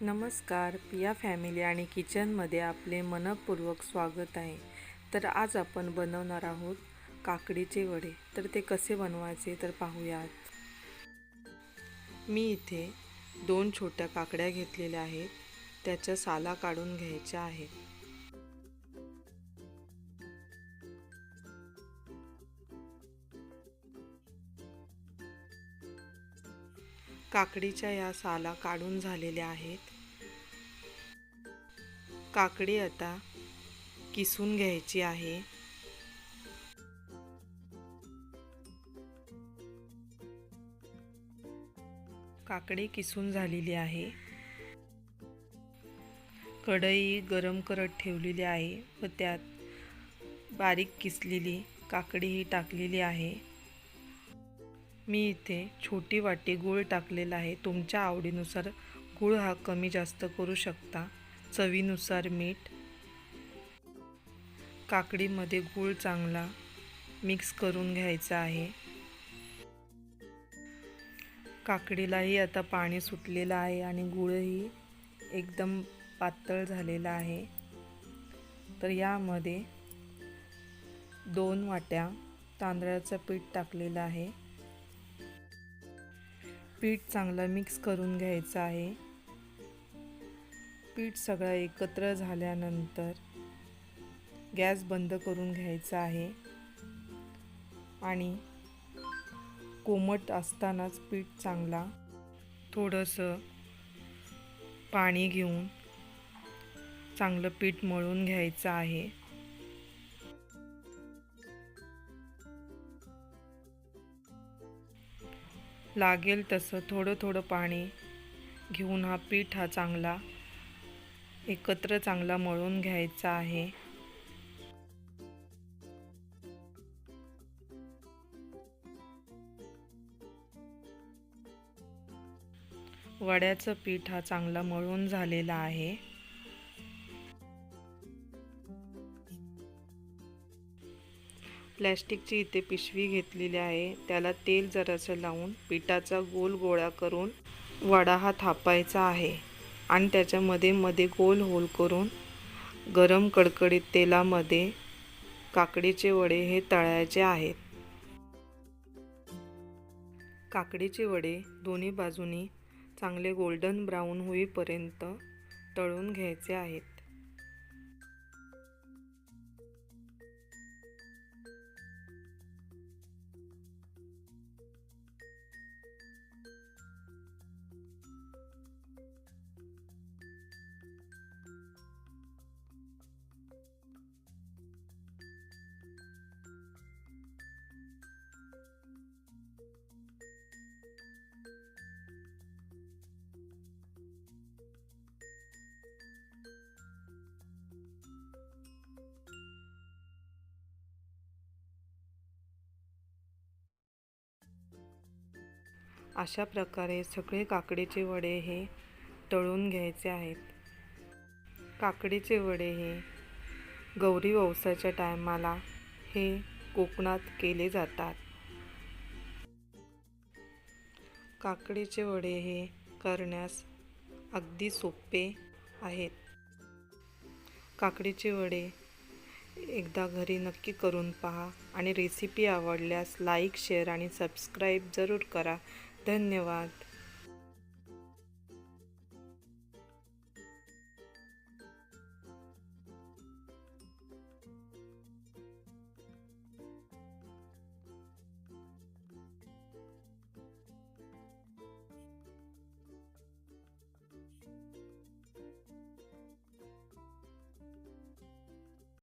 नमस्कार पिया फॅमिली आणि किचनमध्ये आपले मनपूर्वक स्वागत आहे. तर आज आपण बनवणार आहोत काकडीचे वडे. तर ते कसे बनवायचे तर पाहूयात. मी इथे दोन छोट्या काकड्या घेतलेल्या आहेत. त्याच्या साला काढून घ्यायच्या आहेत. काकडीच्या या साला काढून झालेल्या आहेत. काकडी आता किसून घ्यायची आहे. काकडी किसून झालेली आहे. कढई गरम करत ठेवलेली आहे व त्यात बारीक किसलेली काकडी ही टाकलेली आहे. मी इथे छोटी वाटी गूळ टाकलेला आहे. तुमच्या आवडीनुसार गूळ हा कमी जास्त करू शकता. चवीनुसार मीठ. काकडीमध्ये गूळ चांगला मिक्स करून घ्यायचा आहे. काकडीलाही आता पाणी सुटलेलं आहे आणि गूळही एकदम पातळ झालेला आहे. तर यामध्ये दोन वाट्या तांदळाचं पीठ टाकलेलं आहे. पीठ चांगलं मिक्स करून घ्यायचं आहे. पीठ सगळं एकत्र झाल्यानंतर गॅस बंद करून घ्यायचा आहे. आणि कोमट असतानाच पीठ चांगला थोडंसं पाणी घेऊन चांगलं पीठ मळून घ्यायचं आहे. लागेल तसं थोडं थोडं पाणी घेऊन हा पीठ हा चांगला एकत्र चांगला मळून घ्यायचा आहे. वड्याचं पीठ हा चांगला मळून झालेला आहे. प्लॅस्टिकची इथे पिशवी घेतलेली आहे. त्याला तेल जरासं लावून पिठाचा गोल गोळा करून वडा हा थापायचा आहे आणि त्याच्यामध्ये मध्ये गोल होल करून गरम कडकडीत तेलामध्ये काकडीचे वडे हे तळायचे आहेत. काकडीचे वडे दोन्ही बाजूनी चांगले गोल्डन ब्राऊन होईपर्यंत तळून घ्यायचे आहेत. अशा प्रकारे सगळे काकडीचे वडे हे तळून घ्यायचे आहेत. काकडीचे वडे हे गौरी वंसाच्या टायमाला हे कोकणात केले जातात. काकडीचे वडे हे करण्यास अगदी सोपे आहेत. काकडीचे वडे एकदा घरी नक्की करून पहा आणि रेसिपी आवडल्यास लाईक शेअर आणि सबस्क्राईब जरूर करा. धन्यवाद.